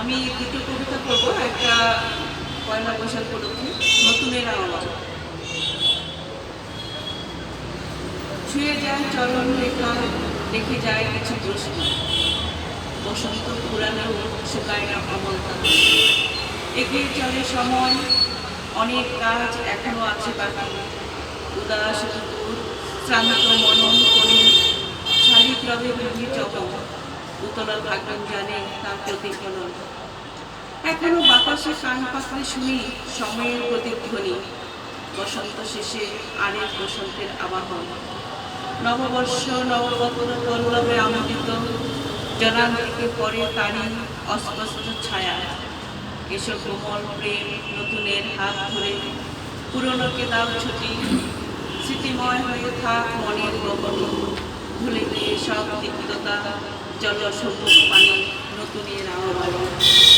আমি দুটো কবিতা পড়ব একটা পয়লা বৈশাখ উপলক্ষে নতুনের আহ্বান ছুঁয়ে যায় চরণ রেখা রেখে যায় কিছু প্রশ্ন। বসন্ত পুরানো শুকায় না অমলতা। এগিয়ে চলে সময়, অনেক কাজ এখনও আছে বাকি। উদাস দুপুর শ্রান্ত মনন করে শালিগ্রবে ভূমি চকম উতলা ভাগ্যন জানে তার প্রতিফলন। এখনও বাতাসে কান পাতলে শুনি সময়ের প্রতিধ্বনি। বসন্ত শেষে আরেক বসন্তের আবাহন। নববর্ষ নববর্ষ পল্লবে আমোদিত। জনান্তিকে পরে তারই অস্পষ্ট ছায়া। এসব কোমল প্রেম নতুনের হাত ধরে। পুরনোকে দাও ছুটি। স্মৃতিময় হয়ে থাক মনের গগন। ভুলে গিয়ে সব তিক্ততা। জল সবুজ পানি নতুনের আহ্বান।